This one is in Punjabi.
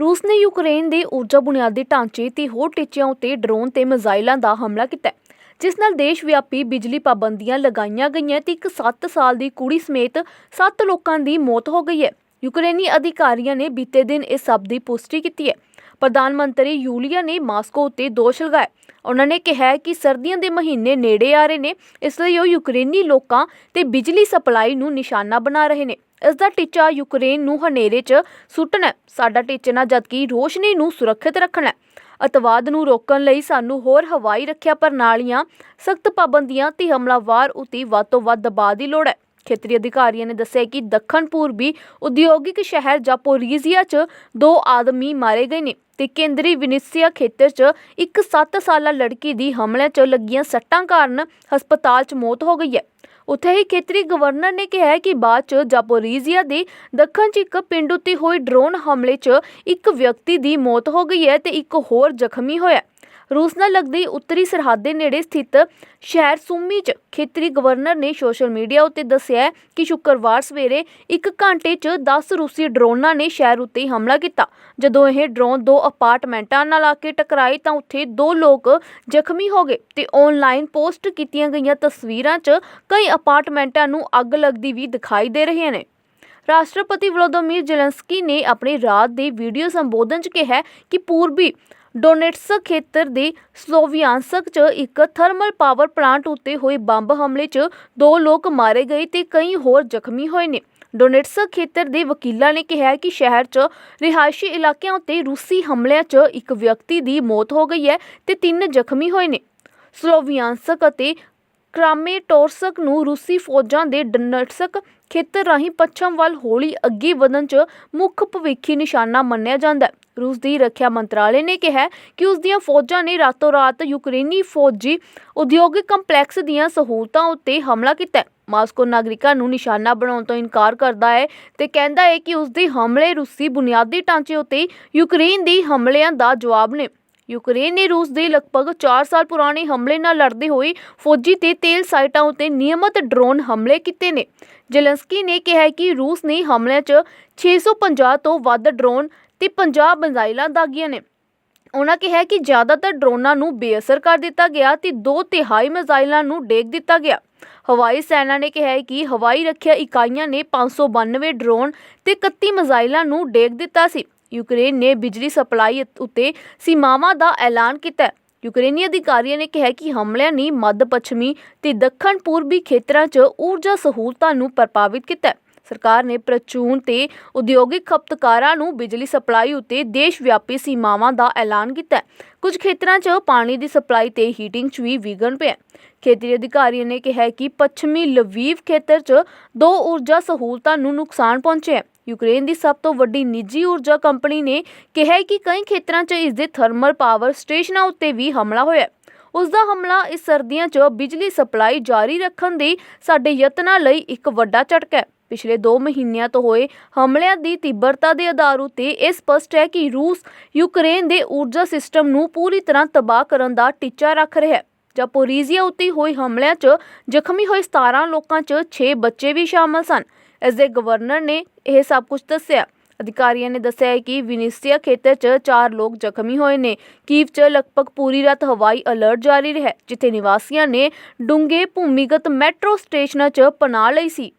ਰੂਸ ਨੇ ਯੂਕਰੇਨ ਦੇ ਊਰਜਾ ਬੁਨਿਆਦੀ ਢਾਂਚੇ ਤੇ ਹੋਰ ਟੀਚਿਆਂ ਉੱਤੇ ਡਰੋਨ ਤੇ ਮਿਜ਼ਾਈਲਾਂ ਦਾ ਹਮਲਾ ਕੀਤਾ ਜਿਸ ਨਾਲ ਦੇਸ਼ ਵਿਆਪੀ ਬਿਜਲੀ ਪਾਬੰਦੀਆਂ ਲਗਾਈਆਂ ਗਈਆਂ ਤੇ ਇੱਕ 7 ਸਾਲ ਦੀ ਕੁੜੀ ਸਮੇਤ 7 ਲੋਕਾਂ ਦੀ ਮੌਤ ਹੋ ਗਈ ਹੈ। ਯੂਕਰੇਨੀ ਅਧਿਕਾਰੀਆਂ ਨੇ ਬੀਤੇ ਦਿਨ ਇਸ ਸਭ ਦੀ ਪੁਸ਼ਟੀ ਕੀਤੀ ਹੈ। ਪ੍ਰਧਾਨ ਮੰਤਰੀ ਯੂਲੀਆ ਨੇ ਮਾਸਕੋ ਉੱਤੇ ਦੋਸ਼ ਲਗਾਇਆ ਉਹਨਾਂ ਨੇ ਕਿਹਾ ਕਿ ਸਰਦੀਆਂ ਦੇ ਮਹੀਨੇ ਨੇੜੇ ਆ ਰਹੇ ਨੇ, ਇਸ ਲਈ ਉਹ ਯੂਕਰੇਨੀ ਲੋਕਾਂ ਤੇ ਬਿਜਲੀ ਸਪਲਾਈ ਨੂੰ ਨਿਸ਼ਾਨਾ ਬਣਾ ਰਹੇ ਨੇ। ਇਸ ਦਾ ਟੀਚਾ ਯੂਕਰੇਨ ਨੂੰ ਹਨੇਰੇ 'ਚ ਸੁੱਟਣਾ ਹੈ। ਸਾਡਾ ਟੀਚਾ ਜਦਕਿ ਰੋਸ਼ਨੀ ਨੂੰ ਸੁਰੱਖਿਅਤ ਰੱਖਣਾ ਹੈ। ਅਤਵਾਦ ਨੂੰ ਰੋਕਣ ਲਈ ਸਾਨੂੰ ਹੋਰ ਹਵਾਈ ਰੱਖਿਆ ਪ੍ਰਣਾਲੀਆਂ, ਸਖਤ ਪਾਬੰਦੀਆਂ ਤੇ ਹਮਲਾਵਾਰ ਉਤੇ ਵੱਧ ਤੋਂ ਵੱਧ ਦਬਾਅ ਦੀ ਲੋੜ ਹੈ ਖੇਤਰੀ ਅਧਿਕਾਰੀਆਂ ਨੇ ਦੱਸਿਆ ਕਿ ਦੱਖਣ ਪੂਰਬੀ ਉਦਯੋਗਿਕ ਸ਼ਹਿਰ ਜਾਪੋਰੀਜ਼ੀਆ 'ਚ ਦੋ ਆਦਮੀ ਮਾਰੇ ਗਏ ਨੇ ਤੇ ਕੇਂਦਰੀ ਵਿਨਿਸਿਆ ਖੇਤਰ 'ਚ ਇੱਕ 7 ਸਾਲਾ ਲੜਕੀ ਦੀ ਹਮਲਿਆਂ 'ਚ ਲੱਗੀਆਂ ਸੱਟਾਂ ਕਾਰਨ ਹਸਪਤਾਲ 'ਚ ਮੌਤ ਹੋ ਗਈ ਹੈ ਉੱਥੇ ਹੀ ਖੇਤਰੀ ਗਵਰਨਰ ਨੇ ਕਿਹਾ ਕਿ ਬਾਅਦ 'ਚ ਜਾਪੋਰੀਜ਼ੀਆ ਦੇ ਦੱਖਣ 'ਚ ਇੱਕ ਪਿੰਡ ਉੱਤੇ ਹੋਏ ਡਰੋਨ ਹਮਲੇ 'ਚ ਇੱਕ ਵਿਅਕਤੀ ਦੀ ਮੌਤ ਹੋ ਗਈ ਹੈ ਤੇ ਇੱਕ ਹੋਰ ਜ਼ਖਮੀ ਹੋਇਆ ਰੂਸ ਨਾਲ ਲੱਗਦੀ ਉੱਤਰੀ ਸਰਹੱਦ ਦੇ ਨੇੜੇ ਸਥਿਤ ਸ਼ਹਿਰ ਸੁਮੀ 'ਚ ਖੇਤਰੀ ਗਵਰਨਰ ਨੇ ਸੋਸ਼ਲ ਮੀਡੀਆ ਉੱਤੇ ਦੱਸਿਆ ਕਿ ਸ਼ੁੱਕਰਵਾਰ ਸਵੇਰੇ ਇੱਕ ਘੰਟੇ 'ਚ 10 ਰੂਸੀ ਡਰੋਨਾਂ ਨੇ ਸ਼ਹਿਰ ਉੱਤੇ ਹਮਲਾ ਕੀਤਾ। ਜਦੋਂ ਇਹ ਡਰੋਨ ਦੋ ਅਪਾਰਟਮੈਂਟਾਂ ਨਾਲ ਆ ਕੇ ਟਕਰਾਏ ਤਾਂ ਉੱਥੇ ਦੋ ਲੋਕ ਜ਼ਖਮੀ ਹੋ ਗਏ ਤੇ ਆਨਲਾਈਨ ਪੋਸਟ ਕੀਤੀਆਂ ਗਈਆਂ ਤਸਵੀਰਾਂ 'ਚ ਕਈ ਅਪਾਰਟਮੈਂਟਾਂ ਨੂੰ ਅੱਗ ਲੱਗਦੀ ਵੀ ਦਿਖਾਈ ਦੇ ਰਹੀਆਂ ਨੇ। ਰਾਸ਼ਟਰਪਤੀ ਵਲੋਦੋਮੀਰ ਜ਼ੈਲੈਂਸਕੀ ਨੇ ਆਪਣੇ ਰਾਤ ਦੇ ਵੀਡੀਓ ਸੰਬੋਧਨ 'ਚ ਕਿਹਾ ਕਿ ਪੂਰਬੀ ਡੋਨੇਟਸਕ ਖੇਤਰ ਦੇ ਸਲੋਵਿਆਂਸਕ 'ਚ ਇੱਕ ਥਰਮਲ ਪਾਵਰ ਪਲਾਂਟ ਉੱਤੇ ਹੋਏ ਬੰਬ ਹਮਲੇ 'ਚ ਦੋ ਲੋਕ ਮਾਰੇ ਗਏ ਤੇ ਕਈ ਹੋਰ ਜ਼ਖਮੀ ਹੋਏ ਨੇ। ਡੋਨੇਟਸਕ ਖੇਤਰ ਦੇ ਵਕੀਲਾਂ ਨੇ ਕਿਹਾ ਕਿ ਸ਼ਹਿਰ 'ਚ ਰਿਹਾਇਸ਼ੀ ਇਲਾਕਿਆਂ ਉੱਤੇ ਰੂਸੀ ਹਮਲਿਆਂ 'ਚ ਇੱਕ ਵਿਅਕਤੀ ਦੀ ਮੌਤ ਹੋ ਗਈ ਹੈ ਤੇ ਤਿੰਨ ਜ਼ਖਮੀ ਹੋਏ ਨੇ। ਸਲੋਵਿਆਂਸਕ ਅਤੇ ਕ੍ਰਾਮੇਟੋਰਸਕ ਨੂੰ ਰੂਸੀ ਫੌਜਾਂ ਦੇ ਡਨਟਸਕ ਖੇਤਰ ਰਾਹੀਂ ਪੱਛਮ ਵੱਲ ਹੌਲੀ ਅੱਗੇ ਵਧਣ 'ਚ ਮੁੱਖ ਭਵਿੱਖੀ ਨਿਸ਼ਾਨਾ ਮੰਨਿਆ ਜਾਂਦਾ ਹੈ। ਰੂਸ ਦੀ ਰੱਖਿਆ ਮੰਤਰਾਲੇ ਨੇ ਕਿਹਾ ਕਿ ਉਸ ਦੀਆਂ ਫੌਜਾਂ ਨੇ ਰਾਤੋਂ ਰਾਤ ਯੂਕਰੇਨੀ ਫੌਜੀ ਉਦਯੋਗਿਕ ਕੰਪਲੈਕਸ ਦੀਆਂ ਸਹੂਲਤਾਂ ਉੱਤੇ ਹਮਲਾ ਕੀਤਾ ਹੈ। ਮਾਸਕੋ ਨਾਗਰਿਕਾਂ ਨੂੰ ਨਿਸ਼ਾਨਾ ਬਣਾਉਣ ਤੋਂ ਇਨਕਾਰ ਕਰਦਾ ਹੈ ਤੇ ਕਹਿੰਦਾ ਹੈ ਕਿ ਉਸ ਦੇ ਹਮਲੇ ਰੂਸੀ ਬੁਨਿਆਦੀ ਢਾਂਚੇ ਉੱਤੇ ਯੂਕਰੇਨ ਦੇ ਹਮਲਿਆਂ ਦਾ ਜਵਾਬ ਨੇ। ਯੂਕਰੇਨ ਨੇ ਰੂਸ ਦੇ ਲਗਭਗ 4 ਸਾਲ ਪੁਰਾਣੇ ਹਮਲੇ ਨਾਲ ਲੜਦੇ ਹੋਏ ਫੌਜੀ ਤੇ ਤੇਲ ਸਾਈਟਾਂ ਉੱਤੇ ਨਿਯਮਤ ਡਰੋਨ ਹਮਲੇ ਕੀਤੇ ਨੇ। ਜ਼ੈਲੈਂਸਕੀ ਨੇ ਕਿਹਾ ਕਿ ਰੂਸ ਨੇ ਹਮਲਿਆਂ 'ਚ 650 ਤੋਂ ਵੱਧ ਡਰੋਨ ਤੇ 50 ਮਿਜ਼ਾਈਲਾਂ ਦਾਗੀਆਂ ਨੇ। ਉਹਨਾਂ ਕਿਹਾ ਕਿ ਜ਼ਿਆਦਾਤਰ ਡਰੋਨਾਂ ਨੂੰ ਬੇਅਸਰ ਕਰ ਦਿੱਤਾ ਗਿਆ ਤੇ ਦੋ ਤਿਹਾਈ ਮਿਜ਼ਾਈਲਾਂ ਨੂੰ ਡੇਗ ਦਿੱਤਾ ਗਿਆ। ਹਵਾਈ ਸੈਨਾ ਨੇ ਕਿਹਾ ਕਿ ਹਵਾਈ ਰੱਖਿਆ ਇਕਾਈਆਂ ਨੇ 592 ਡਰੋਨ ਤੇ 31 ਮਿਜ਼ਾਈਲਾਂ ਨੂੰ ਡੇਗ ਦਿੱਤਾ ਸੀ। ਯੂਕਰੇਨ ਨੇ ਬਿਜਲੀ ਸਪਲਾਈ ਉੱਤੇ ਸੀਮਾਵਾਂ ਦਾ ਐਲਾਨ ਕੀਤਾ। ਹੈ ਯੂਕਰੇਨੀ ਅਧਿਕਾਰੀਆਂ ਨੇ ਕਿਹਾ ਕਿ ਹਮਲਿਆਂ ਨੇ ਮੱਧ ਪੱਛਮੀ ਤੇ ਦੱਖਣ ਪੂਰਬੀ ਖੇਤਰਾਂ 'ਚ ਊਰਜਾ ਸਹੂਲਤਾਂ ਨੂੰ ਪ੍ਰਭਾਵਿਤ ਕੀਤਾ। ਹੈ ਸਰਕਾਰ ਨੇ ਪ੍ਰਚੂਨ ਤੇ ਉਦਯੋਗਿਕ ਖਪਤਕਾਰਾਂ ਨੂੰ ਬਿਜਲੀ ਸਪਲਾਈ ਉੱਤੇ ਦੇਸ਼ ਵਿਆਪੀ ਸੀਮਾਵਾਂ ਦਾ ਐਲਾਨ ਕੀਤਾ ਹੈ। ਕੁਝ ਖੇਤਰਾਂ 'ਚ ਪਾਣੀ ਦੀ ਸਪਲਾਈ ਤੇ ਹੀਟਿੰਗ 'ਚ ਵੀ ਵਿਘਨ ਪਿਆ ਖੇਤਰੀ ਅਧਿਕਾਰੀਆਂ ਨੇ ਕਿਹਾ ਕਿ ਪੱਛਮੀ ਲਵੀਵ ਖੇਤਰ 'ਚ ਦੋ ਊਰਜਾ ਸਹੂਲਤਾਂ ਨੂੰ ਨੁਕਸਾਨ ਪਹੁੰਚਿਆ ਯੂਕਰੇਨ ਦੀ ਸਭ ਤੋਂ ਵੱਡੀ ਨਿੱਜੀ ਊਰਜਾ ਕੰਪਨੀ ਨੇ ਕਿਹਾ ਕਿ ਕਈ ਖੇਤਰਾਂ 'ਚ ਇਸ ਦੇ ਥਰਮਲ ਪਾਵਰ ਸਟੇਸ਼ਨਾਂ ਉੱਤੇ ਵੀ ਹਮਲਾ ਹੋਇਆ ਹੈ। ਉਸ ਦਾ ਹਮਲਾ ਇਸ ਸਰਦੀਆਂ 'ਚ ਬਿਜਲੀ ਸਪਲਾਈ ਜਾਰੀ ਰੱਖਣ ਦੇ ਸਾਡੇ ਯਤਨਾਂ ਲਈ ਇੱਕ ਵੱਡਾ ਝਟਕਾ ਹੈ। ਪਿਛਲੇ 2 ਮਹੀਨਿਆਂ ਤੋਂ ਹੋਏ ਹਮਲਿਆਂ ਦੀ ਤੀਬਰਤਾ ਦੇ ਆਧਾਰ ਉਤੇ ਇਹ ਸਪਸ਼ਟ ਹੈ ਕਿ ਰੂਸ ਯੂਕਰੇਨ ਦੇ ਊਰਜਾ ਸਿਸਟਮ ਨੂੰ ਪੂਰੀ ਤਰ੍ਹਾਂ ਤਬਾਹ ਕਰਨ ਦਾ ਟੀਚਾ ਰੱਖ ਰਿਹਾ ਹੈ। ਜਾਪੋਰੀਜ਼ੀਆ ਉੱਤੇ ਹੋਏ ਹਮਲਿਆਂ 'ਚ ਜ਼ਖਮੀ ਹੋਏ 17 ਲੋਕਾਂ 'ਚ 6 ਬੱਚੇ ਵੀ ਸ਼ਾਮਲ ਸਨ। ਇਸ ਦੇ ਗਵਰਨਰ ਨੇ ਇਹ ਸਭ ਕੁਝ ਦੱਸਿਆ। ਅਧਿਕਾਰੀਆਂ ਨੇ ਦੱਸਿਆ ਹੈ ਕਿ ਵਿਨੀਸੀਆ ਖੇਤਰ 'ਚ 4 ਲੋਕ ਜ਼ਖਮੀ ਹੋਏ ਨੇ। ਕੀਵ 'ਚ ਲਗਭਗ ਪੂਰੀ ਰਾਤ ਹਵਾਈ ਅਲਰਟ ਜਾਰੀ ਰਿਹਾ ਜਿੱਥੇ ਨਿਵਾਸੀਆਂ ਨੇ ਡੂੰਘੇ ਭੂਮੀਗਤ ਮੈਟਰੋ ਸਟੇਸ਼ਨਾਂ 'ਚ ਪਨਾਹ ਲਈ ਸੀ।